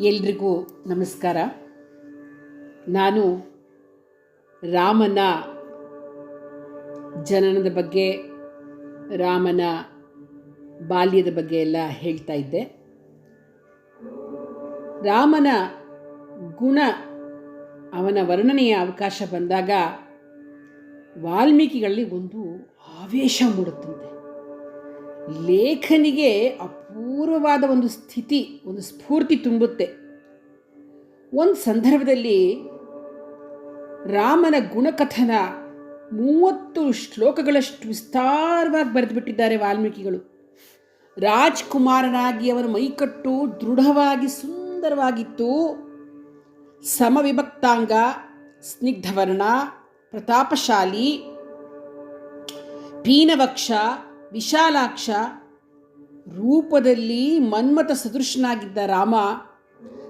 ಎಲ್ರಿಗೂ ನಮಸ್ಕಾರ. ನಾನು ರಾಮನ ಜನನದ ಬಗ್ಗೆ, ರಾಮನ ಬಾಲ್ಯದ ಬಗ್ಗೆ ಎಲ್ಲ ಹೇಳ್ತಾ ಇದ್ದೆ. ರಾಮನ ಗುಣ, ಅವನ ವರ್ಣನೆಯ ಅವಕಾಶ ಬಂದಾಗ ವಾಲ್ಮೀಕಿಗಳಲ್ಲಿ ಒಂದು ಆವೇಶ ಮೂಡುತ್ತಂತೆ. ಲೇಖನಿಗೆ ಅಪೂರ್ವವಾದ ಒಂದು ಸ್ಥಿತಿ, ಒಂದು ಸ್ಫೂರ್ತಿ ತುಂಬುತ್ತೆ. ಒಂದು ಸಂದರ್ಭದಲ್ಲಿ ರಾಮನ ಗುಣಕಥನ ಮೂವತ್ತು ಶ್ಲೋಕಗಳಷ್ಟು ವಿಸ್ತಾರವಾಗಿ ಬರೆದುಬಿಟ್ಟಿದ್ದಾರೆ ವಾಲ್ಮೀಕಿಗಳು. ರಾಜ್ಕುಮಾರನಾಗಿ ಅವನ ಮೈಕಟ್ಟು ದೃಢವಾಗಿ ಸುಂದರವಾಗಿತ್ತು. ಸಮವಿಭಕ್ತಾಂಗ, ಸ್ನಿಗ್ಧವರ್ಣ, ಪ್ರತಾಪಶಾಲಿ, ಪೀನವಕ್ಷ ವಿಶಾಲಾಕ್ಷ ರೂಪದಲ್ಲಿ ಮನ್ಮಥ ಸದೃಶನಾಗಿದ್ದ ರಾಮ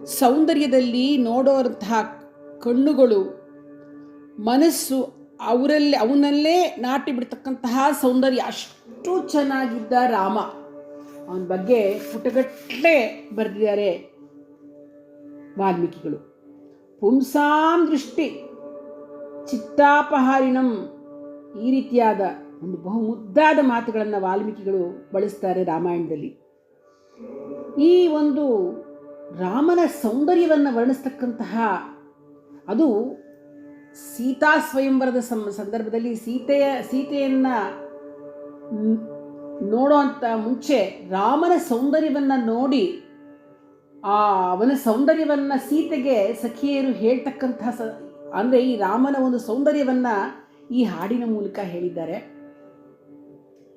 ಸೌಂದರ್ಯದಲ್ಲಿ ನೋಡೋರಂತಹ ಕಣ್ಣುಗಳು, ಮನಸ್ಸು ಅವರಲ್ಲಿ ಅವನಲ್ಲೇ ನಾಟಿ ಬಿಡ್ತಕ್ಕಂತಹ ಸೌಂದರ್ಯ. ಅಷ್ಟು ಚೆನ್ನಾಗಿದ್ದ ರಾಮ. ಅವನ ಬಗ್ಗೆ ಪುಟಗಟ್ಟಲೆ ಬರೆದಿದ್ದಾರೆ ವಾಲ್ಮೀಕಿಗಳು. ಪುಂಸಾಂ ದೃಷ್ಟಿ ಚಿತ್ತಾಪಹಾರಿಣಂ ಈ ರೀತಿಯಾದ ಒಂದು ಬಹು ಮುದ್ದಾದ ಮಾತುಗಳನ್ನು ವಾಲ್ಮೀಕಿಗಳು ಬಳಸ್ತಾರೆ ರಾಮಾಯಣದಲ್ಲಿ. ಈ ಒಂದು ರಾಮನ ಸೌಂದರ್ಯವನ್ನು ವರ್ಣಿಸ್ತಕ್ಕಂತಹ ಅದು ಸೀತಾ ಸ್ವಯಂವರದ ಸಂದರ್ಭದಲ್ಲಿ ಸೀತೆಯ, ಸೀತೆಯನ್ನು ನೋಡೋಂಥ ಮುಂಚೆ ರಾಮನ ಸೌಂದರ್ಯವನ್ನು ನೋಡಿ ಆ ಅವನ ಸೌಂದರ್ಯವನ್ನು ಸೀತೆಗೆ ಸಖಿಯರು ಹೇಳ್ತಕ್ಕಂತಹ ಸ, ಅಂದರೆ ಈ ರಾಮನ ಒಂದು ಸೌಂದರ್ಯವನ್ನು ಈ ಹಾಡಿನ ಮೂಲಕ ಹೇಳಿದ್ದಾರೆ.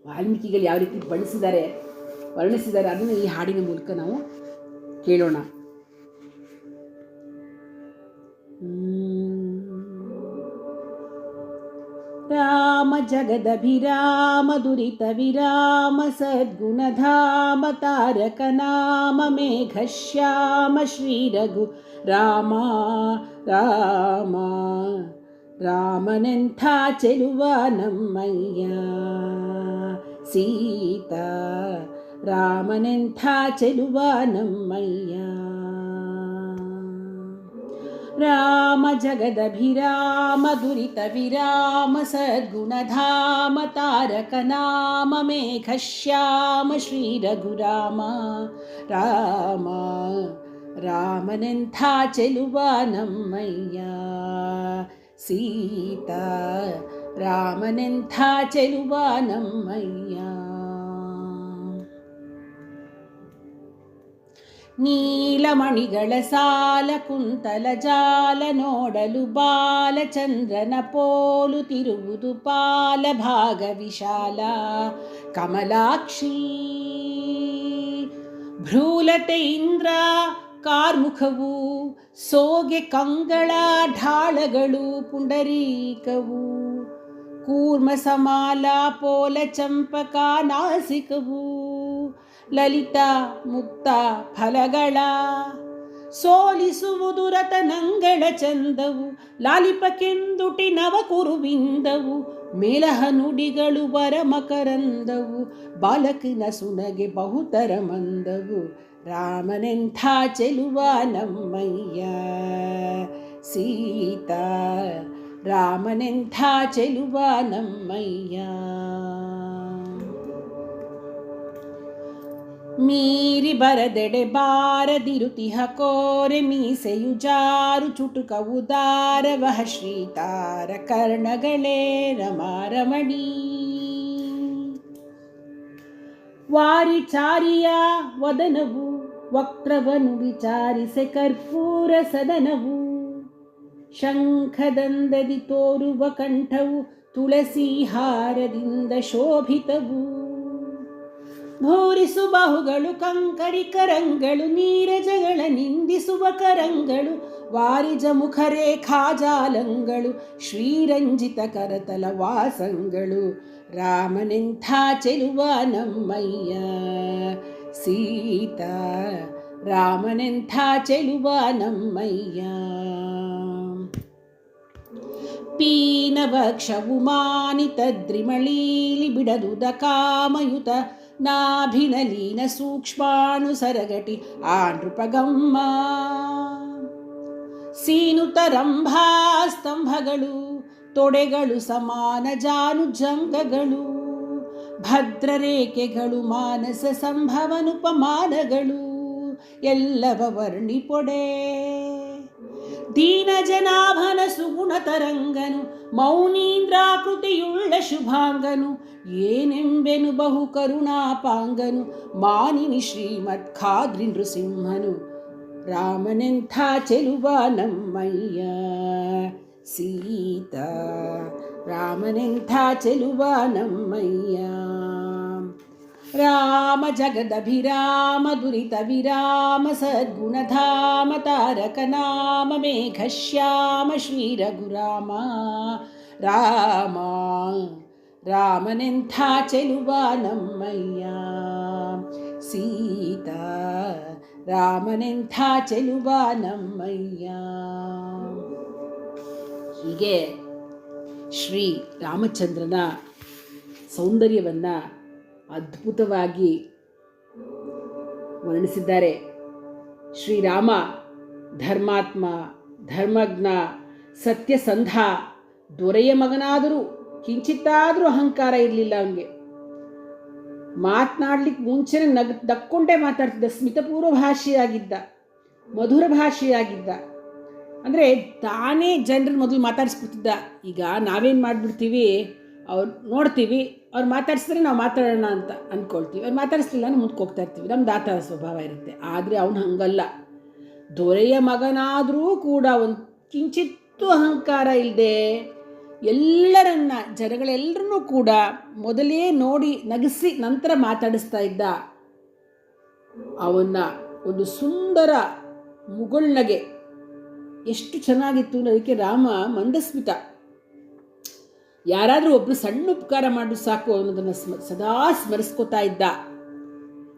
ವಾಲ್ಮೀಕಿಗಳು ಯಾವ ರೀತಿ ಬಳಸಿದ್ದಾರೆ, ವರ್ಣಿಸಿದ್ದಾರೆ, ಅದನ್ನು ಈ ಹಾಡಿನ ಮೂಲಕ ನಾವು ಕೇಳೋಣ. ರಾಮ ಜಗದಭಿರಾಮ ದುರಿತ ವಿರಾಮ, ಸದ್ಗುಣಧಾಮ, ತಾರಕ ನಾಮ ಮೇಘಶ್ಯಾಮ ಶ್ರೀರಘು ರಾಮ ರಾಮ, ರಾಮನೆಂಥ ಚೆಲುವ ನಮ್ಮಯ್ಯ. ಸೀತಾ ರಾಮನೆಂಥ ಚೆಲುವ ನಮ್ಮಯ್ಯ ರಾಮ ಜಗದಭಿರಾಮ ದುರಿತ ವಿರಾಮ ಸದ್ಗುಣಧಾಮ ತಾರಕ ನಾಮ ಮೇಘಶ್ಯಾಮ ಶ್ರೀ ರಘುರಾಮ ರಾಮ ರಾಮನೆಂಥ ಚೆಲುವ ನಮ್ಮಯ್ಯ ಸೀತಾ ರಾಮನೆಂಥ ಚೆಲುವ ನಮ್ಮಯ್ಯ. ನೀಲಮಣಿಗಳ ಸಾಲ, ಕುಂತಲ ಜಾಲ, ನೋಡಲು ಬಾಲಚಂದ್ರನ ಪೋಲು, ತಿರುವುದು ಪಾಲ, ಭಾಗ ವಿಶಾಲ, ಕಮಲಾಕ್ಷಿ. ಭ್ರೂಲತೆ ಇಂದ್ರ, ಕಾರ್ಮುಖವು, ಸೋಗೆ ಕಂಗಳ, ಢಾಳಗಳು, ಪುಂಡರೀಕವು. ನಾಸಿಕವು. ಲಲಿತ ಮುಕ್ತ ಫಲಗಳ ಸೋಲಿಸುವುದು ರತನಂಗಳ ಚಂದವು. ಲಾಲಿಪಕೆಂದುಟಿ ನವ ಕುರುವಿಂದವು ಮೇಲಹ ನುಡಿಗಳು ವರ ಮಕರಂದವು. ಬಾಲಕಿನ ಸುನಗೆ ಬಹುತರ ಮಂದವು. ರಾಮನೆಂಥ ಚೆಲುವ ನಮ್ಮಯ್ಯ. ಸೀತಾ ರಾಮನೆಂಥ ಚೆಲುವ ನಮ್ಮಯ್ಯ. ಮೀರಿ ಬರದೆಡೆ ಬಾರದಿರುತಿಹ ಕೋರೆ ಮೀಸೆಯು ಜಾರು ಚುಟುಕವು ದಾರವಹ ಶ್ರೀತಾರ ಕರ್ಣಗಳೇ ರಮಾರಮಣಿ. ವಾರಿಚಾರಿಯ ವದನವು ವಕ್ರವನು ವಿಚಾರಿಸೆ ಕರ್ಪೂರ ಸದನವು. ಶಂಖದಂದದಿ ತೋರುವ ಕಂಠವು ತುಳಸಿ ಹಾರದಿಂದ ಶೋಭಿತವು. ಭೂರಿಸು ಬಹುಗಳು ಕಂಕರಿ ಕರಂಗಳು, ನೀರಜಗಳ ನಿಂದಿಸುವ ಕರಂಗಳು, ವಾರಿಜ ಮುಖರೇಖಾಜಾಲಂಗಳು ಶ್ರೀರಂಜಿತ ಕರತಲ ವಾಸಂಗಳು. ರಾಮನೆಂಥ ಚೆಲುವ ನಮ್ಮಯ್ಯ ಸೀತಾ, ರಾಮನೆಂಥ ಚೆಲುವ ನಮ್ಮಯ್ಯ ಪೀನವಕ್ಷವು ಮಾನಿತ ದ್ರಿಮಳೀಲಿ ಬಿಡದುದ ಕಾಮಯುತ ನಾಭಿನಲೀನ ಸೂಕ್ಷ್ಮಾಣು ಸರಗಟಿ ಆ ನೃಪಗಮ್ಮ ಸೀನುತರಂಭಾ ಸ್ತಂಭಗಳು ತೊಡೆಗಳು ಸಮಾನ ಜಾನುಜಂಗಗಳು, ಭದ್ರರೇಖೆಗಳು ಮಾನಸ ಸಂಭವನುಪಮಾನಗಳು, ಎಲ್ಲವ ವರ್ಣಿಪೊಡೆ. ದೀನ ಜನಾಭನ ಸುಗುಣ ತರಂಗನು ಮೌನೀಂದ್ರಾಕೃತಿಯುಳ್ಳ ಶುಭಾಂಗನು, ಏನೆಂಬೆನು ಬಹು ಕರುಣಾಪಾಂಗನು, ಮಾನಿನಿ ಶ್ರೀಮತ್ ಖಾದ್ರಿ ನೃಸಿಂಹನು. ರಾಮನೆಂಥ ಚೆಲುವ ನಮ್ಮಯ್ಯ, ಸೀತಾ, ರಾಮನೆಂಥ ಚೆಲುವ ನಮ್ಮಯ್ಯ. ರಾಮ ಜಗದಭಿರಾಮ ದುರಿತ ವಿರಾಮ ಸದ್ಗುಣಧಾಮ ತಾರಕ ನಾಮ ಮೇಘಶ್ಯಾಮ ಶ್ರೀ ರಘುರಾಮ ರಾಮ ರಾಮನೆಂಥ ಚೆಲುವ ನಮ್ಮಯ್ಯ ಸೀತಾ ರಾಮನೆಂಥ ಚೆಲುವ ನಮ್ಮಯ್ಯ ಹೀಗೆ ಶ್ರೀ ರಾಮಚಂದ್ರನ ಸೌಂದರ್ಯವನ್ನು ಅದ್ಭುತವಾಗಿ ವರ್ಣಿಸಿದ್ದಾರೆ. ಶ್ರೀರಾಮ, ಧರ್ಮಾತ್ಮ, ಧರ್ಮಜ್ಞ, ಸತ್ಯಸಂಧ, ದೊರೆಯ ಮಗನಾದರೂ ಕಿಂಚಿತ್ತಾದರೂ ಅಹಂಕಾರ ಇರಲಿಲ್ಲ ಅವನಿಗೆ. ಮಾತನಾಡ್ಲಿಕ್ಕೆ ಮುಂಚೆನೇ ನಗ್ ದಕ್ಕೊಂಡೇ ಮಾತಾಡ್ತಿದ್ದ ಸ್ಮಿತಪೂರ್ವ ಭಾಷೆಯಾಗಿದ್ದ, ಮಧುರ ಭಾಷೆಯಾಗಿದ್ದ. ಅಂದರೆ ತಾನೇ ಜನರನ್ನ ಮೊದಲು ಮಾತಾಡಿಸ್ಬಿಡ್ತಿದ್ದ. ಈಗ ನಾವೇನು ಮಾಡಿಬಿಡ್ತೀವಿ? ಅವ್ರು ನೋಡ್ತೀವಿ, ಅವ್ರು ಮಾತಾಡಿಸಿದ್ರೆ ನಾವು ಮಾತಾಡೋಣ ಅಂತ ಅಂದ್ಕೊಳ್ತೀವಿ ಅವ್ರು ಮಾತಾಡಿಸ್ಲಿಲ್ಲ ಅಂದ್ರೆ ಮುಂದಕ್ಕೆ ಹೋಗ್ತಾ ಇರ್ತೀವಿ. ನಮ್ಮ ದಾತ ಸ್ವಭಾವ ಇರುತ್ತೆ. ಆದರೆ ಅವನು ಹಾಗಲ್ಲ. ದೊರೆಯ ಮಗನಾದರೂ ಕೂಡ ಒಂದು ಕಿಂಚಿತ್ತು ಅಹಂಕಾರ ಇಲ್ಲದೆ ಎಲ್ಲರನ್ನ ಜನಗಳೆಲ್ಲರನ್ನೂ ಕೂಡ ಮೊದಲೇ ನೋಡಿ ನಗಿಸಿ ನಂತರ ಮಾತಾಡಿಸ್ತಾ ಇದ್ದ ಅವನ್ನ ಒಂದು ಸುಂದರ ಮುಗುಳ್ನಗೆ ಎಷ್ಟು ಚೆನ್ನಾಗಿತ್ತು ಅದಕ್ಕೆ ರಾಮ ಮಂದಸ್ಮಿತ. ಯಾರಾದರೂ ಒಬ್ಬರು ಸಣ್ಣ ಉಪಕಾರ ಮಾಡು ಸಾಕು ಅನ್ನೋದನ್ನು ಸ್ಮ, ಸದಾ ಸ್ಮರಿಸ್ಕೋತಾ ಇದ್ದ.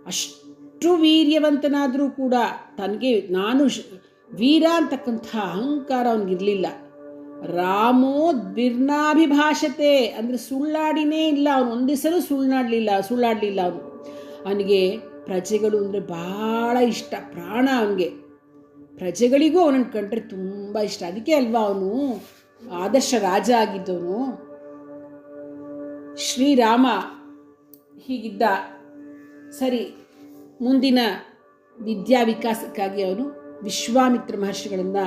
ಅಷ್ಟು ವೀರ್ಯವಂತನಾದರೂ ಕೂಡ ತನಗೆ ನಾನು ವೀರ ಅಂತಕ್ಕಂಥ ಅಹಂಕಾರ ಅವನಿಗಿರಲಿಲ್ಲ. ರಾಮೋ ದ್ವಿರ್ನಾಭಿಭಾಷತೆ ಅಂದರೆ ಸುಳ್ಳಾಡಿನೇ ಇಲ್ಲ ಅವನು ಒಂದಿಸಲು ಸುಳ್ಳಾಡಲಿಲ್ಲ ಸುಳ್ಳಾಡಲಿಲ್ಲ ಅವನು. ಅವನಿಗೆ ಪ್ರಜೆಗಳು ಅಂದರೆ ಭಾಳ ಇಷ್ಟ, ಪ್ರಾಣ ಅವನಿಗೆ. ಪ್ರಜೆಗಳಿಗೂ ಅವನನ್ನು ಕಂಡ್ರೆ ತುಂಬ ಇಷ್ಟ. ಅದಕ್ಕೆ ಅಲ್ವಾ ಅವನು ಆದರ್ಶ ರಾಜ ಆಗಿದ್ದವನು. ಶ್ರೀರಾಮ ಹೀಗಿದ್ದ ಸರಿ ಮುಂದಿನ ವಿದ್ಯಾ ವಿಕಾಸಕ್ಕಾಗಿ ಅವನು ವಿಶ್ವಾಮಿತ್ರ ಮಹರ್ಷಿಗಳನ್ನು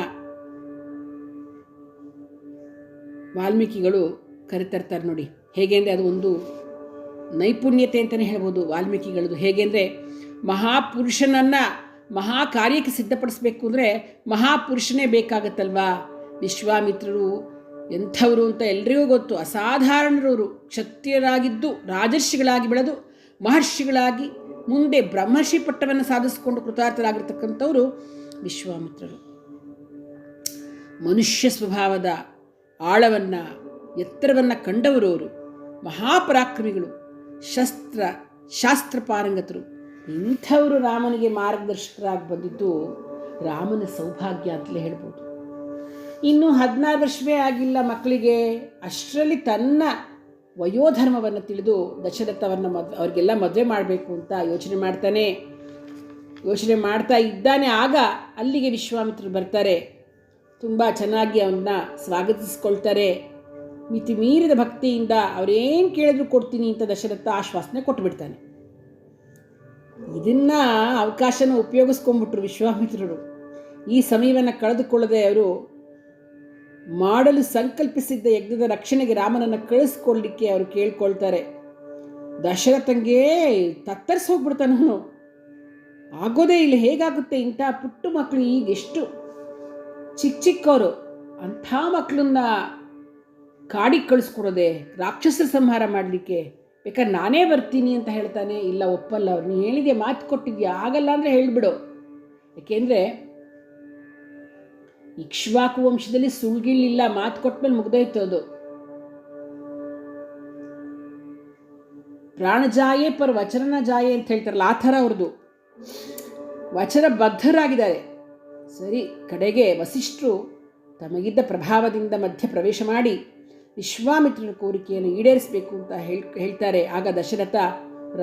ವಾಲ್ಮೀಕಿಗಳು ಕರೆತರ್ತಾರೆ ನೋಡಿ. ಹೇಗೆ ಅಂದರೆ ಅದು ಒಂದು ನೈಪುಣ್ಯತೆ ಅಂತಲೇ ಹೇಳ್ಬೋದು ವಾಲ್ಮೀಕಿಗಳದು. ಹೇಗೆ ಅಂದರೆ ಮಹಾಪುರುಷನನ್ನು ಮಹಾ ಕಾರ್ಯಕ್ಕೆ ಸಿದ್ಧಪಡಿಸಬೇಕು ಅಂದರೆ ಮಹಾಪುರುಷನೇ ಬೇಕಾಗತ್ತಲ್ವಾ? ವಿಶ್ವಾಮಿತ್ರರು ಎಂಥವರು ಅಂತ ಎಲ್ರಿಗೂ ಗೊತ್ತು. ಅಸಾಧಾರಣರವರು. ಕ್ಷತ್ರಿಯರಾಗಿದ್ದು, ರಾಜರ್ಷಿಗಳಾಗಿ ಬೆಳೆದು, ಮಹರ್ಷಿಗಳಾಗಿ ಮುಂದೆ ಬ್ರಹ್ಮರ್ಷಿ ಪಟ್ಟವನ್ನು ಸಾಧಿಸಿಕೊಂಡು ಕೃತಾರ್ಥರಾಗಿರ್ತಕ್ಕಂಥವರು ವಿಶ್ವಾಮಿತ್ರರು. ಮನುಷ್ಯ ಸ್ವಭಾವದ ಆಳವನ್ನು, ಎತ್ತರವನ್ನು ಕಂಡವರವರು ಮಹಾಪರಾಕ್ರಮಿಗಳು, ಶಸ್ತ್ರ ಶಾಸ್ತ್ರ ಪಾರಂಗತರು ಇಂಥವರು ರಾಮನಿಗೆ ಮಾರ್ಗದರ್ಶಕರಾಗಿ ಬಂದಿದ್ದು ರಾಮನ ಸೌಭಾಗ್ಯ ಅಂತಲೇ ಹೇಳ್ಬೋದು. ಇನ್ನು ಹದಿನಾರು ವರ್ಷವೇ ಆಗಿಲ್ಲ ಮಕ್ಕಳಿಗೆ. ಅಷ್ಟರಲ್ಲಿ ತನ್ನ ವಯೋಧರ್ಮವನ್ನು ತಿಳಿದು ದಶರಥವನ್ನು ಮದ್, ಅವ್ರಿಗೆಲ್ಲ ಮದುವೆ ಮಾಡಬೇಕು ಅಂತ ಯೋಚನೆ ಮಾಡ್ತಾನೆ. ಯೋಚನೆ ಮಾಡ್ತಾ ಇದ್ದಾನೆ. ಆಗ ಅಲ್ಲಿಗೆ ವಿಶ್ವಾಮಿತ್ರರು ಬರ್ತಾರೆ. ತುಂಬ ಚೆನ್ನಾಗಿ ಅವನ್ನ ಸ್ವಾಗತಿಸ್ಕೊಳ್ತಾರೆ. ಮಿತಿ ಮೀರಿದ ಭಕ್ತಿಯಿಂದ ಅವರೇನು ಕೇಳಿದ್ರು ಕೊಡ್ತೀನಿ ಅಂತ ದಶರಥ ಆಶ್ವಾಸನೆ ಕೊಟ್ಟುಬಿಡ್ತಾನೆ ಇದನ್ನು ಅವಕಾಶನ ಉಪಯೋಗಿಸ್ಕೊಂಡ್ಬಿಟ್ರು ವಿಶ್ವಾಮಿತ್ರರು. ಈ ಸಮಯವನ್ನು ಕಳೆದುಕೊಳ್ಳದೆ ಅವರು ಮಾಡಲು ಸಂಕಲ್ಪಿಸಿದ್ದ ಯಜ್ಞದ ರಕ್ಷಣೆಗೆ ರಾಮನನ್ನು ಕಳಿಸ್ಕೊಳ್ಳಿಕ್ಕೆ ಅವರು ಕೇಳ್ಕೊಳ್ತಾರೆ. ದಶರಥಂಗೆ ತತ್ತರಿಸಿ ಹೋಗ್ಬಿಡ್ತಾನು ಆಗೋದೇ ಇಲ್ಲಿ, ಹೇಗಾಗುತ್ತೆ ಇಂಥ ಪುಟ್ಟ ಮಕ್ಕಳು ಈಗ ಎಷ್ಟು? ಚಿಕ್ಕ ಚಿಕ್ಕವರು, ಅಂಥ ಮಕ್ಕಳನ್ನ ಕಾಡಿಗೆ ಕಳಿಸ್ಕೊಡೋದೆ ರಾಕ್ಷಸರ ಸಂಹಾರ ಮಾಡಲಿಕ್ಕೆ. ಬೇಕಾದ್ರೆ ನಾನೇ ಬರ್ತೀನಿ ಅಂತ ಹೇಳ್ತಾನೆ, ಇಲ್ಲ ಒಪ್ಪಲ್ಲ ಅವ್ರು. ನೀನು ಹೇಳಿದೆ ಮಾತು ಕೊಟ್ಟಿದ್ಯಾ? ಆಗಲ್ಲ ಅಂದರೆ ಹೇಳಿಬಿಡು. ಯಾಕೆಂದರೆ ಇಕ್ಷ್ವಾಕು ವಂಶದಲ್ಲಿ ಸುಳ್ಗಿಳಿಲ್ಲ ಮಾತು ಕೊಟ್ಮೇಲೆ ಮುಗ್ದೋಯ್ತು ಅದು. ಪ್ರಾಣಜಾಯೆ ಪರ್ ವಚನ ಜಾಯೆ ಅಂತ ಹೇಳ್ತಾರಲ್ಲ, ಆ ಥರ ಅವ್ರದ್ದು ವಚನ ಬದ್ಧರಾಗಿದ್ದಾರೆ. ಸರಿ, ಕಡೆಗೆ ವಸಿಷ್ಠರು ತಮಗಿದ್ದ ಪ್ರಭಾವದಿಂದ ಮಧ್ಯ ಪ್ರವೇಶ ಮಾಡಿ ವಿಶ್ವಾಮಿತ್ರನ ಕೋರಿಕೆಯನ್ನು ಈಡೇರಿಸಬೇಕು ಅಂತ ಹೇಳ್, ಹೇಳ್ತಾರೆ. ಆಗ ದಶರಥ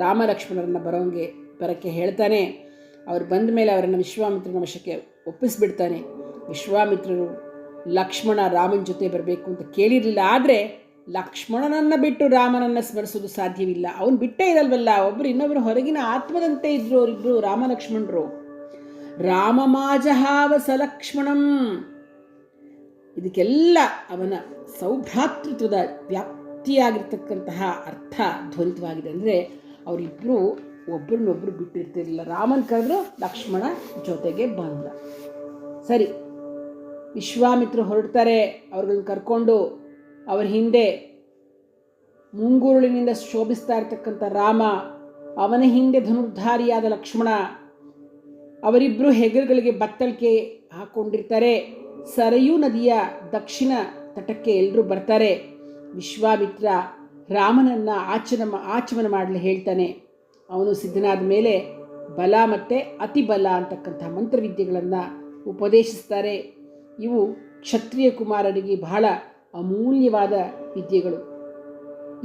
ರಾಮ ಲಕ್ಷ್ಮಣರನ್ನು ಬರೋಂಗೆ, ಬರೋಕ್ಕೆ ಹೇಳ್ತಾನೆ ಅವ್ರು ಬಂದ ಮೇಲೆ ಅವರನ್ನು ವಿಶ್ವಾಮಿತ್ರನ ವಶಕ್ಕೆ ಒಪ್ಪಿಸಿಬಿಡ್ತಾನೆ. ವಿಶ್ವಾಮಿತ್ರರು ಲಕ್ಷ್ಮಣ ರಾಮನ ಜೊತೆ ಬರಬೇಕು ಅಂತ ಕೇಳಿರಲಿಲ್ಲ. ಆದರೆ ಲಕ್ಷ್ಮಣನನ್ನು ಬಿಟ್ಟು ರಾಮನನ್ನು ಸ್ಮರಿಸೋದು ಸಾಧ್ಯವಿಲ್ಲ. ಅವನು ಬಿಟ್ಟೇ ಇರಲ್ವಲ್ಲ. ಒಬ್ಬರು ಇನ್ನೊಬ್ಬರು ಹೊರಗಿನ ಆತ್ಮದಂತೆ ಇದ್ರು ಅವರಿಬ್ಬರು ರಾಮ ಲಕ್ಷ್ಮಣರು ರಾಮ ಮಾಜಹಾವ ಸಲಕ್ಷ್ಮಣಂ. ಇದಕ್ಕೆಲ್ಲ ಅವನ ಸೌಭ್ರಾತೃತ್ವದ ವ್ಯಾಪ್ತಿಯಾಗಿರ್ತಕ್ಕಂತಹ ಅರ್ಥ ಧ್ವನಿತವಾಗಿದೆ. ಅಂದರೆ ಅವರಿಬ್ಬರು ಒಬ್ಬರನ್ನೊಬ್ಬರು ಬಿಟ್ಟಿರ್ತಿರಲಿಲ್ಲ. ರಾಮನ್ ಕರೆದ್ರು ಲಕ್ಷ್ಮಣ ಜೊತೆಗೆ ಬಂದ. ಸರಿ, ವಿಶ್ವಾಮಿತ್ರ ಹೊರಡ್ತಾರೆ. ಅವ್ರನ್ನ ಕರ್ಕೊಂಡು ಅವರ ಹಿಂದೆ ಮುಂಗುರುಳಿನಿಂದ ಶೋಭಿಸ್ತಾ ಇರ್ತಕ್ಕಂಥ ರಾಮ, ಅವನ ಹಿಂದೆ ಧನುರ್ಧಾರಿಯಾದ ಲಕ್ಷ್ಮಣ ಅವರಿಬ್ಬರು ಹೆಗರುಗಳಿಗೆ ಬತ್ತಳಿಕೆ ಹಾಕ್ಕೊಂಡಿರ್ತಾರೆ ಸರಯೂ ನದಿಯ ದಕ್ಷಿಣ ತಟಕ್ಕೆ ಎಲ್ಲರೂ ಬರ್ತಾರೆ. ವಿಶ್ವಾಮಿತ್ರ ರಾಮನನ್ನು ಆಚನ ಆಚಮನ ಮಾಡಲು ಹೇಳ್ತಾನೆ. ಅವನು ಸಿದ್ಧನಾದ ಮೇಲೆ ಬಲ ಮತ್ತು ಅತಿಬಲ ಅಂತಕ್ಕಂಥ ಮಂತ್ರವಿದ್ಯೆಗಳನ್ನು ಉಪದೇಶಿಸ್ತಾರೆ. ಇವು ಕ್ಷತ್ರಿಯ ಕುಮಾರರಿಗೆ ಬಹಳ ಅಮೂಲ್ಯವಾದ ವಿದ್ಯೆಗಳು.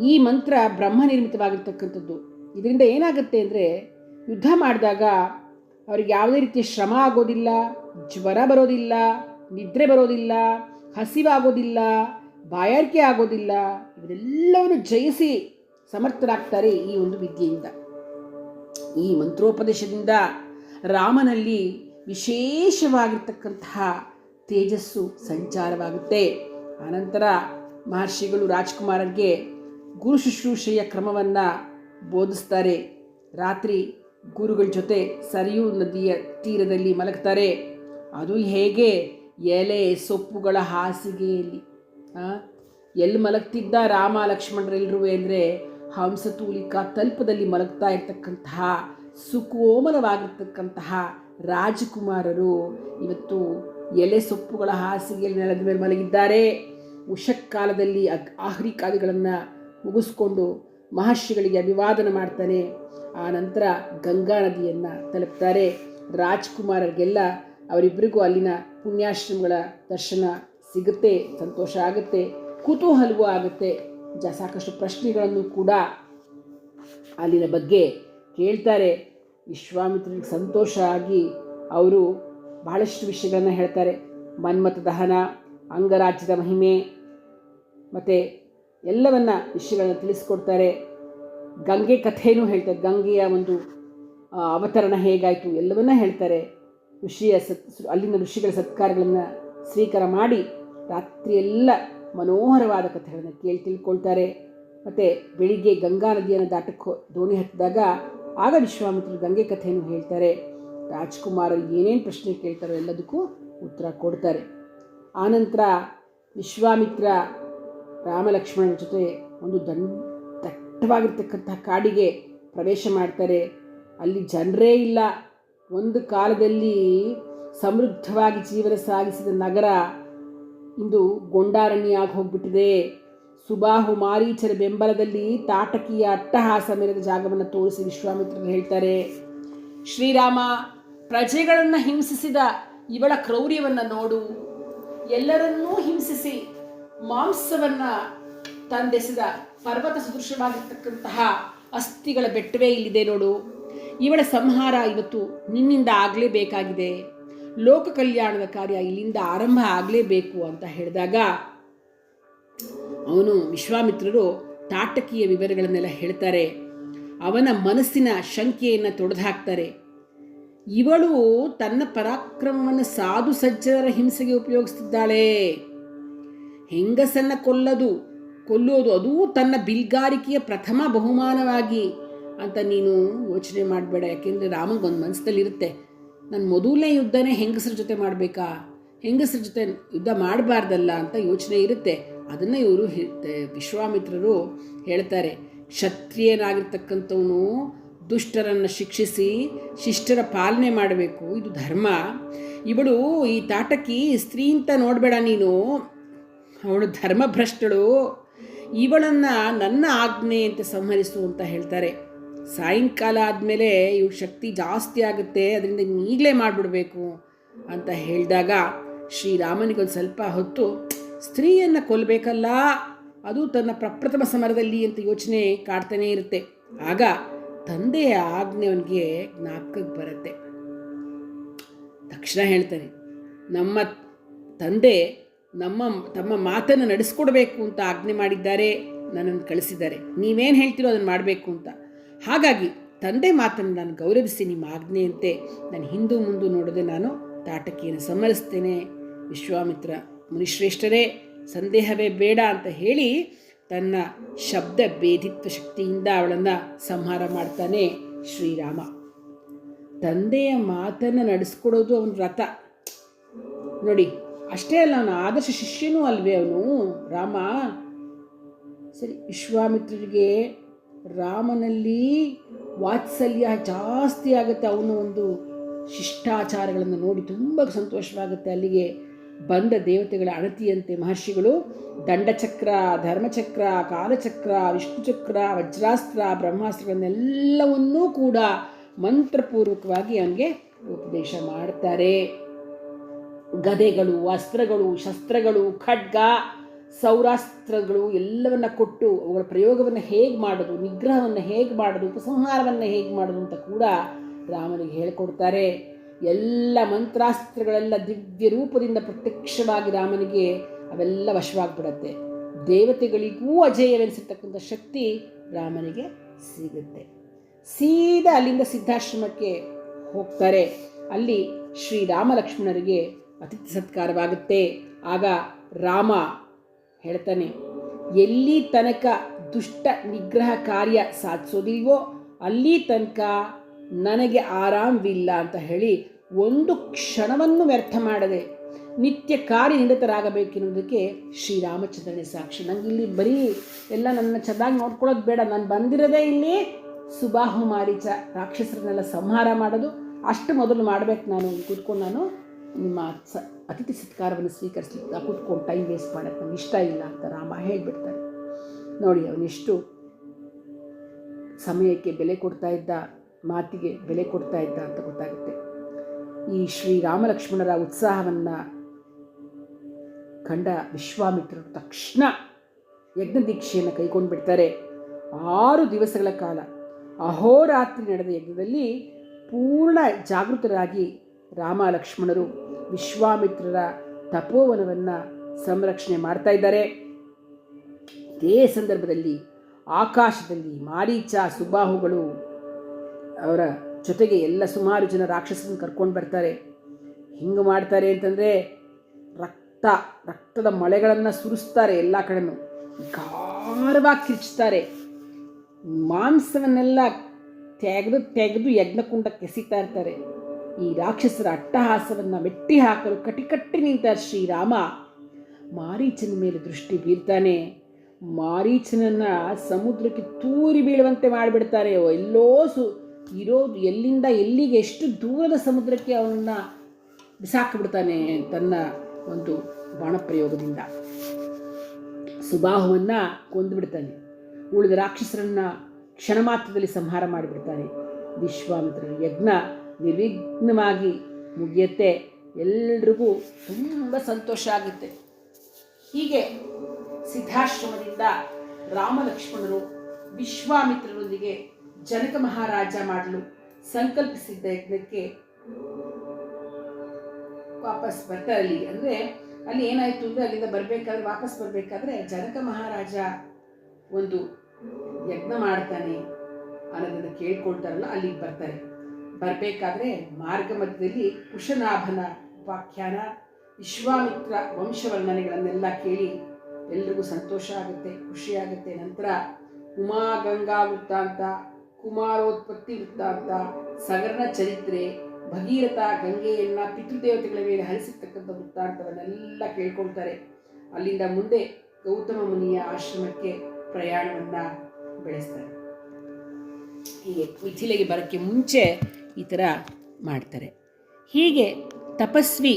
ಈ ಮಂತ್ರ ಬ್ರಹ್ಮ ನಿರ್ಮಿತವಾಗಿರ್ತಕ್ಕಂಥದ್ದು ಇದರಿಂದ ಏನಾಗುತ್ತೆ ಅಂದರೆ ಯುದ್ಧ ಮಾಡಿದಾಗ ಅವ್ರಿಗೆ ಯಾವುದೇ ರೀತಿಯ ಶ್ರಮ ಆಗೋದಿಲ್ಲ, ಜ್ವರ ಬರೋದಿಲ್ಲ, ನಿದ್ರೆ ಬರೋದಿಲ್ಲ, ಹಸಿವಾಗೋದಿಲ್ಲ, ಬಾಯಾರಿಕೆ ಆಗೋದಿಲ್ಲ. ಇವರೆಲ್ಲವನ್ನು ಜಯಿಸಿ ಸಮರ್ಥರಾಗ್ತಾರೆ ಈ ಒಂದು ವಿದ್ಯೆಯಿಂದ. ಈ ಮಂತ್ರೋಪದೇಶದಿಂದ ರಾಮನಲ್ಲಿ ವಿಶೇಷವಾಗಿರ್ತಕ್ಕಂತಹ ತೇಜಸ್ಸು ಸಂಚಾರವಾಗುತ್ತೆ. ಆನಂತರ ಮಹರ್ಷಿಗಳು ರಾಜ್ಕುಮಾರರಿಗೆ ಗುರು ಶುಶ್ರೂಷೆಯ ಕ್ರಮವನ್ನು ಬೋಧಿಸ್ತಾರೆ. ರಾತ್ರಿ ಗುರುಗಳ ಜೊತೆ ಸರಿಯೂ ನದಿಯ ತೀರದಲ್ಲಿ ಮಲಗ್ತಾರೆ. ಅದು ಹೇಗೆ? ಎಲೆ, ಸೊಪ್ಪುಗಳ ಹಾಸಿಗೆಯಲ್ಲಿ ಎಲ್ಲಿ ಮಲಗ್ತಿದ್ದ ರಾಮ ಲಕ್ಷ್ಮಣರೆಲ್ಲರೂ ಅಂದರೆ ಹಂಸತೂಲಿಕಾ ತಲ್ಪದಲ್ಲಿ ಮಲಗ್ತಾ ಇರ್ತಕ್ಕಂತಹ, ಸುಕೋಮಲವಾಗಿರ್ತಕ್ಕಂತಹ ರಾಜಕುಮಾರರು ಇವತ್ತು ಎಲೆ ಸೊಪ್ಪುಗಳ ಹಾಸಿಗೆಯಲ್ಲಿ ನೆಲದ ಮೇಲೆ ಮಲಗಿದ್ದಾರೆ. ಉಷಕ್ಕಾಲದಲ್ಲಿ ಅಗ್ ಆಹ್ರಿಕಾದಿಗಳನ್ನು ಮುಗಿಸ್ಕೊಂಡು ಮಹರ್ಷಿಗಳಿಗೆ ಅಭಿವಾದನ ಮಾಡ್ತಾನೆ ಆ ನಂತರ ಗಂಗಾ ನದಿಯನ್ನು ತಲುಪ್ತಾರೆ. ರಾಜ್ಕುಮಾರರಿಗೆಲ್ಲ ಅವರಿಬ್ಬರಿಗೂ ಅಲ್ಲಿನ ಪುಣ್ಯಾಶ್ರಮಗಳ ದರ್ಶನ ಸಿಗುತ್ತೆ, ಸಂತೋಷ ಆಗುತ್ತೆ, ಕುತೂಹಲವೂ ಆಗುತ್ತೆ. ಜ ಸಾಕಷ್ಟು ಪ್ರಶ್ನೆಗಳನ್ನು ಕೂಡ ಅಲ್ಲಿನ ಬಗ್ಗೆ ಕೇಳ್ತಾರೆ. ವಿಶ್ವಾಮಿತ್ರನಿಗೆ ಸಂತೋಷ ಆಗಿ ಅವರು ಬಹಳಷ್ಟು ವಿಷಯಗಳನ್ನು ಹೇಳ್ತಾರೆ. ಮನ್ಮಥ ದಹನ, ಅಂಗರಾಜ್ಯದ ಮಹಿಮೆ ಮತ್ತು ಎಲ್ಲವನ್ನ ವಿಷಯಗಳನ್ನು ತಿಳಿಸ್ಕೊಡ್ತಾರೆ. ಗಂಗೆ ಕಥೆಯೂ ಹೇಳ್ತಾರೆ. ಗಂಗೆಯ ಒಂದು ಅವತರಣ ಹೇಗಾಯಿತು ಎಲ್ಲವನ್ನ ಹೇಳ್ತಾರೆ. ಋಷಿಯ ಸತ್, ಅಲ್ಲಿನ ಋಷಿಗಳ ಸತ್ಕಾರಗಳನ್ನು ಸ್ವೀಕಾರ ಮಾಡಿ ರಾತ್ರಿಯೆಲ್ಲ ಮನೋಹರವಾದ ಕಥೆಗಳನ್ನು ಕೇಳಿ ತಿಳ್ಕೊಳ್ತಾರೆ. ಮತ್ತು ಬೆಳಿಗ್ಗೆ ಗಂಗಾ ನದಿಯನ್ನು ದಾಟಕ್ಕೆ ದೋಣಿ ಹತ್ತಿದಾಗ ಆಗ ವಿಶ್ವಾಮಿತ್ರರು ಗಂಗೆ ಕಥೆಯನ್ನು ಹೇಳ್ತಾರೆ. ರಾಜ್ಕುಮಾರರು ಏನೇನು ಪ್ರಶ್ನೆ ಕೇಳ್ತಾರೋ ಎಲ್ಲದಕ್ಕೂ ಉತ್ತರ ಕೊಡ್ತಾರೆ. ಆನಂತರ ವಿಶ್ವಾಮಿತ್ರ ರಾಮಲಕ್ಷ್ಮಣನ ಜೊತೆ ಒಂದು ದಂಡ ದಟ್ಟವಾಗಿರ್ತಕ್ಕಂಥ ಕಾಡಿಗೆ ಪ್ರವೇಶ ಮಾಡ್ತಾರೆ. ಅಲ್ಲಿ ಜನರೇ ಇಲ್ಲ. ಒಂದು ಕಾಲದಲ್ಲಿ ಸಮೃದ್ಧವಾಗಿ ಜೀವನ ಸಾಗಿಸಿದ ನಗರ ಇಂದು ಗೊಂಡಾರಣ್ಯಾಗಿ ಹೋಗ್ಬಿಟ್ಟಿದೆ ಸುಬಾಹು ಮಾರೀಚರ ಬೆಂಬಲದಲ್ಲಿ ತಾಟಕಿಯ ಅಟ್ಟಹಾಸ ಮೆರೆದ ಜಾಗವನ್ನು ತೋರಿಸಿ ವಿಶ್ವಾಮಿತ್ರರು ಹೇಳ್ತಾರೆ. ಶ್ರೀರಾಮ, ಪ್ರಜೆಗಳನ್ನು ಹಿಂಸಿಸಿದ ಇವಳ ಕ್ರೌರ್ಯವನ್ನು ನೋಡು. ಎಲ್ಲರನ್ನೂ ಹಿಂಸಿಸಿ ಮಾಂಸವನ್ನು ತಂದೆಸಿದ ಪರ್ವತ ಸದೃಶವಾಗಿರ್ತಕ್ಕಂತಹ ಅಸ್ಥಿಗಳ ಬೆಟ್ಟವೇ ಇಲ್ಲಿದೆ ನೋಡು. ಇವಳ ಸಂಹಾರ ಇವತ್ತು ನಿನ್ನಿಂದ ಆಗಲೇಬೇಕಾಗಿದೆ. ಲೋಕ ಕಲ್ಯಾಣದ ಕಾರ್ಯ ಇಲ್ಲಿಂದ ಆರಂಭ ಆಗಲೇಬೇಕು ಅಂತ ಹೇಳಿದಾಗ ಅವನು ವಿಶ್ವಾಮಿತ್ರರು ತಾಟಕೀಯ ವಿವರಗಳನ್ನೆಲ್ಲ ಹೇಳ್ತಾರೆ. ಅವನ ಮನಸ್ಸಿನ ಶಂಕೆಯನ್ನು ತೊಡೆದುಹಾಕ್ತಾರೆ. ಇವಳು ತನ್ನ ಪರಾಕ್ರಮವನ್ನು ಸಾಧು ಸಜ್ಜನರ ಹಿಂಸೆಗೆ ಉಪಯೋಗಿಸ್ತಿದ್ದಾಳೆ. ಹೆಂಗಸನ್ನ ಕೊಲ್ಲದು ಕೊಲ್ಲೋದು ಅದೂ ತನ್ನ ಬಿಲ್ಗಾರಿಕೆಯ ಪ್ರಥಮ ಬಹುಮಾನವಾಗಿ ಅಂತ ನೀನು ಯೋಚನೆ ಮಾಡಬೇಡ, ಯಾಕೆಂದರೆ ರಾಮಗೊಂದು ಮನಸ್ಸಲ್ಲಿರುತ್ತೆ. ನನ್ನ ಮೊದಲನೇ ಯುದ್ಧನೇ ಹೆಂಗಸ್ರ ಜೊತೆ ಮಾಡಬೇಕಾ? ಹೆಂಗಸ್ರ ಜೊತೆ ಯುದ್ಧ ಮಾಡಬಾರ್ದಲ್ಲ ಅಂತ ಯೋಚನೆ ಇರುತ್ತೆ. ಅದನ್ನು ಇವರು ವಿಶ್ವಾಮಿತ್ರರು ಹೇಳ್ತಾರೆ. ಕ್ಷತ್ರಿಯನಾಗಿರ್ತಕ್ಕಂಥವನು ದುಷ್ಟರನ್ನು ಶಿಕ್ಷಿಸಿ ಶಿಷ್ಟರ ಪಾಲನೆ ಮಾಡಬೇಕು. ಇದು ಧರ್ಮ. ಇವಳು ಈ ತಾಟಕಿ ಸ್ತ್ರೀ ಅಂತ ನೋಡಬೇಡ ನೀನು. ಅವಳು ಧರ್ಮಭ್ರಷ್ಟಳು. ಇವಳನ್ನು ನನ್ನ ಆಜ್ಞೆ ಅಂತ ಸಂಹರಿಸು ಅಂತ ಹೇಳ್ತಾರೆ. ಸಾಯಂಕಾಲ ಆದಮೇಲೆ ಇವಳ ಶಕ್ತಿ ಜಾಸ್ತಿ ಆಗುತ್ತೆ, ಅದರಿಂದ ಈಗಲೇ ಮಾಡಿಬಿಡ್ಬೇಕು ಅಂತ ಹೇಳಿದಾಗ ಶ್ರೀರಾಮನಿಗೊಂದು ಸ್ವಲ್ಪ ಹೊತ್ತು, ಸ್ತ್ರೀಯನ್ನು ಕೊಲ್ಲಬೇಕಲ್ಲ ಅದು ತನ್ನ ಪ್ರಪ್ರಥಮ ಸಮರದಲ್ಲಿ ಅಂತ ಯೋಚನೆ ಕಾಡ್ತಾನೇ ಇರುತ್ತೆ. ಆಗ ತಂದೆಯ ಆಜ್ಞೆ ಅವನಿಗೆ ಜ್ಞಾಪಕಕ್ಕೆ ಬರುತ್ತೆ. ತಕ್ಷಣ ಹೇಳ್ತಾನೆ, ನಮ್ಮ ತಂದೆ ನಮ್ಮ ತಮ್ಮ ಮಾತನ್ನು ನಡೆಸ್ಕೊಡ್ಬೇಕು ಅಂತ ಆಜ್ಞೆ ಮಾಡಿದ್ದಾರೆ, ನನ್ನನ್ನು ಕಳಿಸಿದ್ದಾರೆ. ನೀವೇನು ಹೇಳ್ತೀರೋ ಅದನ್ನು ಮಾಡಬೇಕು ಅಂತ. ಹಾಗಾಗಿ ತಂದೆ ಮಾತನ್ನು ನಾನು ಗೌರವಿಸಿ ನಿಮ್ಮ ಆಜ್ಞೆಯಂತೆ ನಾನು ಹಿಂದೂ ಮುಂದೆ ನೋಡದೆ ನಾನು ತಾಟಕಿಯನ್ನು ಸಮರಿಸ್ತೇನೆ ವಿಶ್ವಾಮಿತ್ರ ಮುನಿಶ್ರೇಷ್ಠರೇ, ಸಂದೇಹವೇ ಬೇಡ ಅಂತ ಹೇಳಿ ತನ್ನ ಶಬ್ದ ಭೇದಿತ್ವ ಶಕ್ತಿಯಿಂದ ಅವಳನ್ನು ಸಂಹಾರ ಮಾಡ್ತಾನೆ ಶ್ರೀರಾಮ. ತಂದೆಯ ಮಾತನ್ನು ನಡೆಸ್ಕೊಡೋದು ಅವನ ರಥ ನೋಡಿ, ಅಷ್ಟೇ ಅಲ್ಲ, ಅವನ ಆದರ್ಶ ಶಿಷ್ಯನೂ ಅಲ್ವೇ ಅವನು. ರಾಮ, ಸರಿ, ವಿಶ್ವಾಮಿತ್ರರಿಗೆ ರಾಮನಲ್ಲಿ ವಾತ್ಸಲ್ಯ ಜಾಸ್ತಿ ಆಗುತ್ತೆ. ಅವನ ಒಂದು ಶಿಷ್ಟಾಚಾರಗಳನ್ನು ನೋಡಿ ತುಂಬ ಸಂತೋಷವಾಗುತ್ತೆ. ಅಲ್ಲಿಗೆ ಬಂದ ದೇವತೆಗಳ ಅಣತಿಯಂತೆ ಮಹರ್ಷಿಗಳು ದಂಡಚಕ್ರ, ಧರ್ಮಚಕ್ರ, ಕಾಲಚಕ್ರ, ವಿಷ್ಣುಚಕ್ರ, ವಜ್ರಾಸ್ತ್ರ, ಬ್ರಹ್ಮಾಸ್ತ್ರಗಳನ್ನೆಲ್ಲವನ್ನೂ ಕೂಡ ಮಂತ್ರಪೂರ್ವಕವಾಗಿ ಅವನಿಗೆ ಉಪದೇಶ ಮಾಡ್ತಾರೆ. ಗದೆಗಳು, ಅಸ್ತ್ರಗಳು, ಶಸ್ತ್ರಗಳು, ಖಡ್ಗ ಸೌರಾಸ್ತ್ರಗಳು ಎಲ್ಲವನ್ನ ಕೊಟ್ಟು ಅವುಗಳ ಪ್ರಯೋಗವನ್ನು ಹೇಗೆ ಮಾಡೋದು, ನಿಗ್ರಹವನ್ನು ಹೇಗೆ ಮಾಡೋದು, ಉಪಸಂಹಾರವನ್ನು ಹೇಗೆ ಮಾಡೋದು ಅಂತ ಕೂಡ ರಾಮನಿಗೆ ಹೇಳಿಕೊಡ್ತಾರೆ. ಎಲ್ಲ ಮಂತ್ರಾಸ್ತ್ರಗಳೆಲ್ಲ ದಿವ್ಯ ರೂಪದಿಂದ ಪ್ರತ್ಯಕ್ಷವಾಗಿ ರಾಮನಿಗೆ ಅವೆಲ್ಲ ವಶವಾಗ್ಬಿಡತ್ತೆ. ದೇವತೆಗಳಿಗೂ ಅಜೇಯವೆನಿಸಿರ್ತಕ್ಕಂಥ ಶಕ್ತಿ ರಾಮನಿಗೆ ಸಿಗುತ್ತೆ. ಸೀದಾ ಅಲ್ಲಿಂದ ಸಿದ್ಧಾಶ್ರಮಕ್ಕೆ ಹೋಗ್ತಾರೆ. ಅಲ್ಲಿ ಶ್ರೀರಾಮ ಲಕ್ಷ್ಮಣರಿಗೆ ಅತಿಥಿ ಸತ್ಕಾರವಾಗುತ್ತೆ. ಆಗ ರಾಮ ಹೇಳ್ತಾನೆ, ಎಲ್ಲಿ ತನಕ ದುಷ್ಟ ನಿಗ್ರಹ ಕಾರ್ಯ ಸಾಧಿಸೋದಿಲ್ವೋ, ಅಲ್ಲಿ ತನಕ ನನಗೆ ಆರಾಮವಿಲ್ಲ ಅಂತ ಹೇಳಿ ಒಂದು ಕ್ಷಣವನ್ನು ವ್ಯರ್ಥ ಮಾಡದೆ ನಿತ್ಯ ಕಾರ್ಯನಿರತರಾಗಬೇಕೆನ್ನುವುದಕ್ಕೆ ಶ್ರೀರಾಮಚಂದ್ರನೇ ಸಾಕ್ಷಿ. ನಂಗೆ ಇಲ್ಲಿ ಬರೀ ಎಲ್ಲ ನನ್ನ ಚೆನ್ನಾಗಿ ನೋಡ್ಕೊಳ್ಳೋದು ಬೇಡ. ನಾನು ಬಂದಿರೋದೇ ಇಲ್ಲಿ ಸುಬಾಹು ಮಾರೀಚ ರಾಕ್ಷಸರನ್ನೆಲ್ಲ ಸಂಹಾರ ಮಾಡೋದು. ಅಷ್ಟು ಮೊದಲು ಮಾಡಬೇಕು ನಾನು, ಕೂತ್ಕೊಂಡು ನಾನು ನಿಮ್ಮ ಅತಿಥಿ ಸತ್ಕಾರವನ್ನು ಸ್ವೀಕರಿಸ್ಲಿಕ್ಕೆ ಕುತ್ಕೊಂಡು ಟೈಮ್ ವೇಸ್ಟ್ ಮಾಡೋಕ್ಕೆ ನನಗೆ ಇಷ್ಟ ಇಲ್ಲ ಅಂತ ರಾಮ ಹೇಳಿಬಿಡ್ತಾರೆ. ನೋಡಿ ಅವನೆಷ್ಟು ಸಮಯಕ್ಕೆ ಬೆಲೆ ಕೊಡ್ತಾ ಇದ್ದ, ಮಾತಿಗೆ ಬೆಲೆ ಕೊಡ್ತಾ ಇದ್ದ ಅಂತ ಗೊತ್ತಾಗುತ್ತೆ. ಈ ಶ್ರೀರಾಮಲಕ್ಷ್ಮಣರ ಉತ್ಸಾಹವನ್ನು ಕಂಡ ವಿಶ್ವಾಮಿತ್ರರು ತಕ್ಷಣ ಯಜ್ಞ ದೀಕ್ಷೆಯನ್ನು ಕೈಗೊಂಡು ಬಿಡ್ತಾರೆ ಆರು ದಿವಸಗಳ ಕಾಲ, ಅಹೋರಾತ್ರಿ ನಡೆದ ಯಜ್ಞದಲ್ಲಿ ಪೂರ್ಣ ಜಾಗೃತರಾಗಿ ರಾಮ ಲಕ್ಷ್ಮಣರು ವಿಶ್ವಾಮಿತ್ರರ ತಪೋವನವನ್ನು ಸಂರಕ್ಷಣೆ ಮಾಡ್ತಾ ಇದ್ದಾರೆ. ಇದೇ ಸಂದರ್ಭದಲ್ಲಿ ಆಕಾಶದಲ್ಲಿ ಮಾರೀಚ ಸುಬಾಹುಗಳು ಅವರ ಜೊತೆಗೆ ಎಲ್ಲ ಸುಮಾರು ಜನ ರಾಕ್ಷಸನ ಕರ್ಕೊಂಡು ಬರ್ತಾರೆ. ಹಿಂಗೆ ಮಾಡ್ತಾರೆ ಅಂತಂದರೆ ರಕ್ತ, ರಕ್ತದ ಮಳೆಗಳನ್ನು ಸುರಿಸ್ತಾರೆ ಎಲ್ಲ ಕಡೆನೂ. ಗಾರವಾಗಿ ಕಿರ್ಚ್ತಾರೆ. ಮಾಂಸವನ್ನೆಲ್ಲ ತೆಗೆದು ತೆಗೆದು ಯಜ್ಞಕುಂಡಕ್ಕೆ ಎಸಿತಾ ಇರ್ತಾರೆ. ಈ ರಾಕ್ಷಸರ ಅಟ್ಟಹಾಸವನ್ನು ಮೆಟ್ಟಿ ಹಾಕಲು ಕಟಿಕಟ್ಟಿ ನಿಂತ ಶ್ರೀರಾಮ ಮಾರೀಚನ ಮೇಲೆ ದೃಷ್ಟಿ ಬೀರ್ತಾನೆ. ಮಾರೀಚನನ್ನು ಸಮುದ್ರಕ್ಕೆ ತೂರಿ ಬೀಳುವಂತೆ ಮಾಡಿಬಿಡ್ತಾರೆ ಎಲ್ಲೋ ಸು, ಇರೋದು ಎಲ್ಲಿಂದ ಎಲ್ಲಿಗೆ ಎಷ್ಟು ದೂರದ ಸಮುದ್ರಕ್ಕೆ ಅವನನ್ನು ಬಿಸಾಕಿಬಿಡ್ತಾನೆ ತನ್ನ ಒಂದು ಬಾಣಪ್ರಯೋಗದಿಂದ. ಸುಬಾಹುವನ್ನು ಕೊಂದುಬಿಡ್ತಾನೆ. ಉಳಿದ ರಾಕ್ಷಸರನ್ನು ಕ್ಷಣ ಮಾತ್ರದಲ್ಲಿ ಸಂಹಾರ ಮಾಡಿಬಿಡ್ತಾನೆ. ವಿಶ್ವಾಮಿತ್ರ ಯಜ್ಞ ನಿರ್ವಿಘ್ನವಾಗಿ ಮುಗಿಯುತ್ತೆ. ಎಲ್ರಿಗೂ ತುಂಬ ಸಂತೋಷ ಆಗುತ್ತೆ. ಹೀಗೆ ಸಿದ್ಧಾಶ್ರಮದಿಂದ ರಾಮಲಕ್ಷ್ಮಣರು ವಿಶ್ವಾಮಿತ್ರರೊಂದಿಗೆ ಜನಕ ಮಹಾರಾಜ ಮಾಡಲು ಸಂಕಲ್ಪಿಸಿದ್ದ ಯಜ್ಞಕ್ಕೆ ವಾಪಸ್ ಬರ್ತಾರೆ ಅಲ್ಲಿ ಅಂದರೆ ಅಲ್ಲಿ ಏನಾಯಿತು ಅಂದರೆ ಅಲ್ಲಿಂದ ಬರಬೇಕಾದ್ರೆ ವಾಪಸ್ ಬರಬೇಕಾದ್ರೆ ಜನಕ ಮಹಾರಾಜ ಒಂದು ಯಜ್ಞ ಮಾಡ್ತಾನೆ ಅನ್ನೋದನ್ನು ಕೇಳ್ಕೊಳ್ತಾರಲ್ಲ, ಅಲ್ಲಿಗೆ ಬರ್ತಾರೆ. ಬರಬೇಕಾದ್ರೆ ಮಾರ್ಗ ಮಧ್ಯದಲ್ಲಿ ಕುಶನಾಭನ ಉಪಾಖ್ಯಾನ, ವಿಶ್ವಾಮಿತ್ರ ವಂಶವರ್ಣನೆಗಳನ್ನೆಲ್ಲ ಕೇಳಿ ಎಲ್ರಿಗೂ ಸಂತೋಷ ಆಗುತ್ತೆ ಖುಷಿಯಾಗುತ್ತೆ ನಂತರ ಉಮಾ ಗಂಗಾ ವೃತ್ತಾಂತ ಕುಮಾರೋತ್ಪತ್ತಿ ವೃತ್ತಾಂತ ಸಗರ್ನ ಚರಿತ್ರೆ, ಭಗೀರಥ ಗಂಗೆಯನ್ನ ಪಿತೃದೇವತೆಗಳ ಮೇಲೆ ಹರಿಸಿರ್ತಕ್ಕಂಥ ವೃತ್ತಾಂತವನ್ನೆಲ್ಲ ಕೇಳ್ಕೊಳ್ತಾರೆ. ಅಲ್ಲಿಂದ ಮುಂದೆ ಗೌತಮ ಮುನಿಯ ಆಶ್ರಮಕ್ಕೆ ಪ್ರಯಾಣವನ್ನು ಬೆಳೆಸ್ತಾರೆ. ಹೀಗೆ ಮಿಥಿಲೆಗೆ ಬರೋಕ್ಕೆ ಮುಂಚೆ ಈ ಥರ ಮಾಡ್ತಾರೆ. ಹೀಗೆ ತಪಸ್ವಿ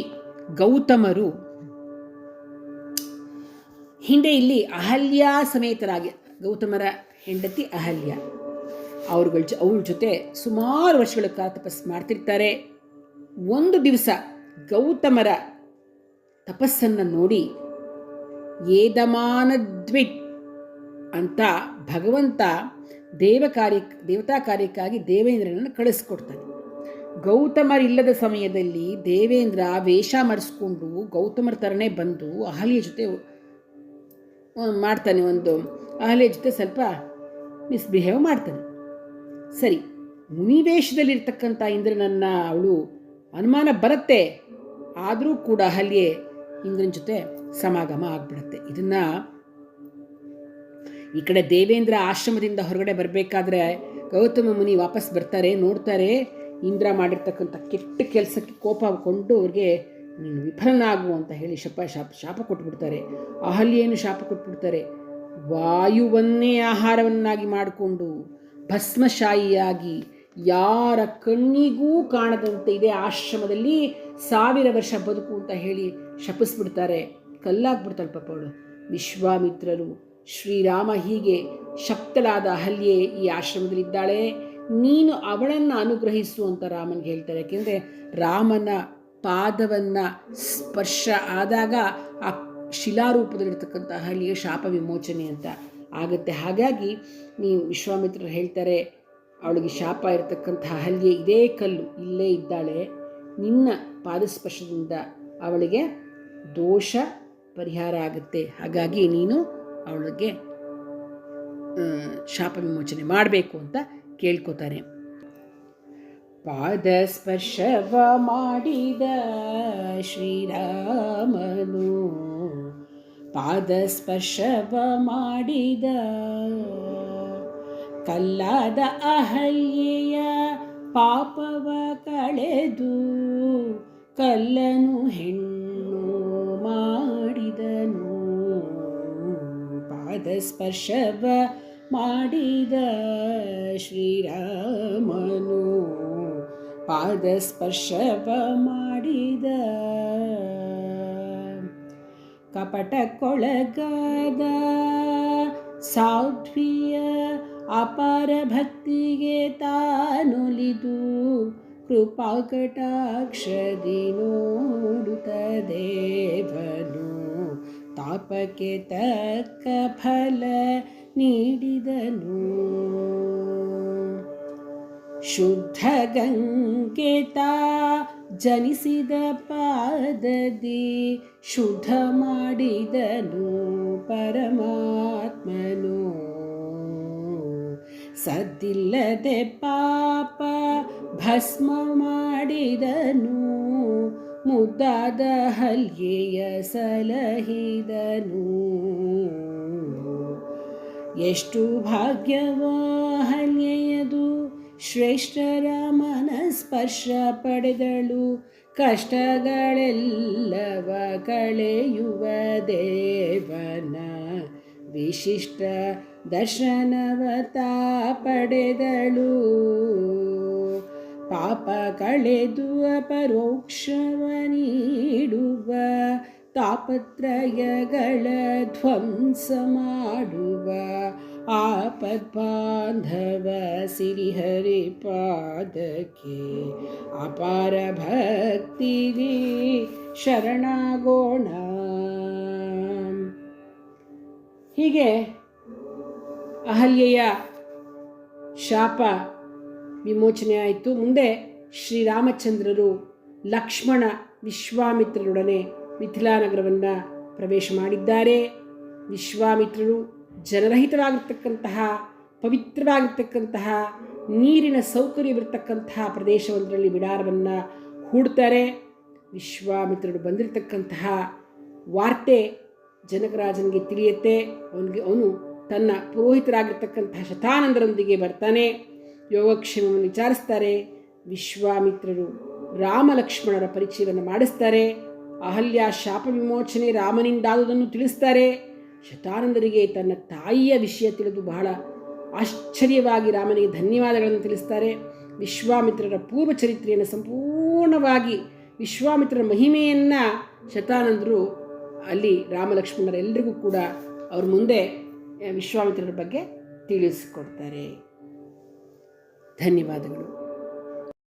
ಗೌತಮರು ಹಿಂದೆ ಇಲ್ಲಿ ಅಹಲ್ಯ ಸಮೇತರಾಗಿ, ಗೌತಮರ ಹೆಂಡತಿ ಅಹಲ್ಯ, ಅವ್ರುಗಳ ಜೊ, ಅವ್ರ ಜೊತೆ ಸುಮಾರು ವರ್ಷಗಳ ಕಾಲ ತಪಸ್ಸು ಮಾಡ್ತಿರ್ತಾರೆ. ಒಂದು ದಿವಸ ಗೌತಮರ ತಪಸ್ಸನ್ನು ನೋಡಿ ಏದಮಾನದ್ವಿಟ್ ಅಂತ ಭಗವಂತ ದೇವ ಕಾರ್ಯ ದೇವತಾ ಕಾರ್ಯಕ್ಕಾಗಿ ದೇವೇಂದ್ರನನ್ನು ಕಳಿಸ್ಕೊಡ್ತಾನೆ ಗೌತಮರಿಲ್ಲದ ಸಮಯದಲ್ಲಿ ದೇವೇಂದ್ರ ವೇಷ ಮಾಡಿಸ್ಕೊಂಡು ಗೌತಮರ ಥರನೇ ಬಂದು ಅಹಲಿಯ ಜೊತೆ ಮಾಡ್ತಾನೆ ಒಂದು, ಅಹಲಿಯ ಜೊತೆ ಸ್ವಲ್ಪ ಮಿಸ್ಬಿಹೇವ್ ಮಾಡ್ತಾನೆ. ಸರಿ ಮುನಿವೇಷದಲ್ಲಿರ್ತಕ್ಕಂಥ ಇಂದ್ರನನ್ನ ಅವಳು ಅನುಮಾನ ಬರುತ್ತೆ, ಆದರೂ ಕೂಡ ಅಹಲ್ಯೆ ಇಂದ್ರನ ಜೊತೆ ಸಮಾಗಮ ಆಗ್ಬಿಡುತ್ತೆ. ಇದನ್ನು ಈ ಕಡೆ ದೇವೇಂದ್ರ ಆಶ್ರಮದಿಂದ ಹೊರಗಡೆ ಬರಬೇಕಾದ್ರೆ ಗೌತಮ ಮುನಿ ವಾಪಸ್ ಬರ್ತಾರೆ, ನೋಡ್ತಾರೆ. ಇಂದ್ರ ಮಾಡಿರ್ತಕ್ಕಂಥ ಕೆಟ್ಟ ಕೆಲಸಕ್ಕೆ ಕೋಪ ಕೊಂಡು ಅವ್ರಿಗೆ, ನೀನು ವಿಫಲನಾಗು ಅಂತ ಹೇಳಿ ಶಪ, ಶಾಪ ಶಾಪ ಕೊಟ್ಬಿಡ್ತಾರೆ. ಅಹಲ್ಯೇನು ಶಾಪ ಕೊಟ್ಬಿಡ್ತಾರೆ? ವಾಯುವನ್ನೇ ಆಹಾರವನ್ನಾಗಿ ಮಾಡಿಕೊಂಡು ಭಸ್ಮಶಾಯಿಯಾಗಿ ಯಾರ ಕಣ್ಣಿಗೂ ಕಾಣದಂತೆ ಇದೇ ಆಶ್ರಮದಲ್ಲಿ ಸಾವಿರ ವರ್ಷ ಬದುಕು ಅಂತ ಹೇಳಿ ಶಪಿಸ್ಬಿಡ್ತಾರೆ. ಕಲ್ಲಾಗ್ಬಿಡ್ತಾಳೆ ಪಾಪ ಅವಳು. ವಿಶ್ವಾಮಿತ್ರರು ಶ್ರೀರಾಮ ಹೀಗೆ ಶಕ್ತಳಾದ ಅಹಲ್ಯೆ ಈ ಆಶ್ರಮದಲ್ಲಿದ್ದಾಳೆ. ನೀನು ಅವಳನ್ನು ಅನುಗ್ರಹಿಸು ಅಂತ ರಾಮನಿಗೆ ಹೇಳ್ತಾರೆ. ಯಾಕೆಂದರೆ ರಾಮನ ಪಾದವನ್ನು ಸ್ಪರ್ಶ ಆದಾಗ ಆ ಶಿಲಾರೂಪದಲ್ಲಿರ್ತಕ್ಕಂಥ ಅಹಲ್ಯ ಶಾಪ ವಿಮೋಚನೆ ಅಂತ ಆಗುತ್ತೆ. ಹಾಗಾಗಿ ನೀವು ವಿಶ್ವಾಮಿತ್ರರು ಹೇಳ್ತಾರೆ, ಅವಳಿಗೆ ಶಾಪ ಇರತಕ್ಕಂಥ ಅಹಲ್ಯೆ ಇದೇ ಕಲ್ಲು ಇಲ್ಲೇ ಇದ್ದಾಳೆ. ನಿನ್ನ ಪಾದಸ್ಪರ್ಶದಿಂದ ಅವಳಿಗೆ ದೋಷ ಪರಿಹಾರ ಆಗುತ್ತೆ. ಹಾಗಾಗಿ ನೀನು ಅವಳಿಗೆ ಶಾಪ ವಿಮೋಚನೆ ಮಾಡಬೇಕು ಅಂತ ಕೇಳ್ಕೊತಾರೆ. ಪಾದಸ್ಪರ್ಶವ ಮಾಡಿದ ಶ್ರೀರಾಮನು ಪಾದಸ್ಪರ್ಶವ ಮಾಡಿದ ಕಲ್ಲಾದ ಅಹಲ್ಯೆಯ ಪಾಪವ ಕಳೆದು ಕಲ್ಲನು ಹೆಣ್ಣು ಮಾಡಿದನು. ಪಾದಸ್ಪರ್ಶವ ಮಾಡಿದ ಶ್ರೀರಾಮನು. ಪಾದಸ್ಪರ್ಶವ ಮಾಡಿದ ಕಪಟಕ್ಕೊಳಗಾದ ಸಾಧ್ವಿಯ ಅಪಾರ ಭಕ್ತಿಗೆ ತಾನೊಲಿದು ಕೃಪಾ ಕಟಾಕ್ಷದಿ ನೋಡುತ್ತ ದೇವನು. ತಾಪಕ್ಕೆ ತಕ್ಕ ಫಲ ನೀಡಿದನು. ಶುದ್ಧ ಗಂಗೆತಾ ಜನಿಸಿದ ಪಾದದಿ ಶುದ್ಧ ಮಾಡಿದನು ಪರಮಾತ್ಮನು. ಸದ್ದಿಲ್ಲದೆ ಪಾಪ ಭಸ್ಮ ಮಾಡಿದನು. ಮುದ್ದಾದ ಹಲ್ಯೆಯ ಸಲಹಿದನು. ಎಷ್ಟು ಭಾಗ್ಯವ ಹಲ್ಯೆಯದು ಶ್ರೇಷ್ಠರ ಮನಸ್ಪರ್ಶ ಪಡೆದಳು. ಕಷ್ಟಗಳೆಲ್ಲವ ಕಳೆಯುವ ದೇವನ ವಿಶಿಷ್ಟ ದರ್ಶನವತ ಪಡೆದಳು. ಪಾಪ ಕಳೆದು ಅಪರೋಕ್ಷವ ನೀಡುವ ತಾಪತ್ರಯಗಳ ಧ್ವಂಸ ಮಾಡುವ. ಆಪದ್ಬಾಂಧವ ಸಿರಿಹರಿ ಪಾದಕ್ಕೆ ಅಪಾರ ಭಕ್ತಿಗೆ ಶರಣಾಗೋಣ. ಹೀಗೆ ಅಹಲ್ಯೆಯ ಶಾಪ ವಿಮೋಚನೆ ಆಯಿತು. ಮುಂದೆ ಶ್ರೀರಾಮಚಂದ್ರರು ಲಕ್ಷ್ಮಣ ವಿಶ್ವಾಮಿತ್ರರೊಡನೆ ಮಿಥಿಲಾನಗರವನ್ನು ಪ್ರವೇಶ ಮಾಡಿದ್ದಾರೆ. ವಿಶ್ವಾಮಿತ್ರರು ಜನರಹಿತವಾಗಿರ್ತಕ್ಕಂತಹ, ಪವಿತ್ರವಾಗಿರ್ತಕ್ಕಂತಹ, ನೀರಿನ ಸೌಕರ್ಯವಿರತಕ್ಕಂತಹ ಪ್ರದೇಶವೊಂದರಲ್ಲಿ ಬಿಡಾರವನ್ನು ಹೂಡ್ತಾರೆ. ವಿಶ್ವಾಮಿತ್ರರು ಬಂದಿರತಕ್ಕಂತಹ ವಾರ್ತೆ ಜನಕರಾಜನಿಗೆ ತಿಳಿಯುತ್ತೆ. ಅವನಿಗೆ ಅವನು ತನ್ನ ಪುರೋಹಿತರಾಗಿರ್ತಕ್ಕಂತಹ ಶತಾನಂದರೊಂದಿಗೆ ಬರ್ತಾನೆ. ಯೋಗಕ್ಷೇಮವನ್ನು ವಿಚಾರಿಸ್ತಾರೆ. ವಿಶ್ವಾಮಿತ್ರರು ರಾಮ ಲಕ್ಷ್ಮಣರ ಪರಿಚಯವನ್ನು ಮಾಡಿಸ್ತಾರೆ. ಅಹಲ್ಯ ಶಾಪ ವಿಮೋಚನೆ ರಾಮನಿಂದಾದುದನ್ನು ತಿಳಿಸ್ತಾರೆ. ಶತಾನಂದರಿಗೆ ತನ್ನ ತಾಯಿಯ ವಿಷಯ ತಿಳಿದು ಬಹಳ ಆಶ್ಚರ್ಯವಾಗಿ ರಾಮನಿಗೆ ಧನ್ಯವಾದಗಳನ್ನು ತಿಳಿಸ್ತಾರೆ. ವಿಶ್ವಾಮಿತ್ರರ ಪೂರ್ವ ಚರಿತ್ರೆಯನ್ನು ಸಂಪೂರ್ಣವಾಗಿ ವಿಶ್ವಾಮಿತ್ರರ ಮಹಿಮೆಯನ್ನು ಶತಾನಂದರು ಅಲ್ಲಿ ರಾಮಲಕ್ಷ್ಮಣರೆಲ್ಲರಿಗೂ ಕೂಡ ಅವ್ರ ಮುಂದೆ ವಿಶ್ವಾಮಿತ್ರರ ಬಗ್ಗೆ ತಿಳಿಸಿಕೊಡ್ತಾರೆ. ಧನ್ಯವಾದಗಳು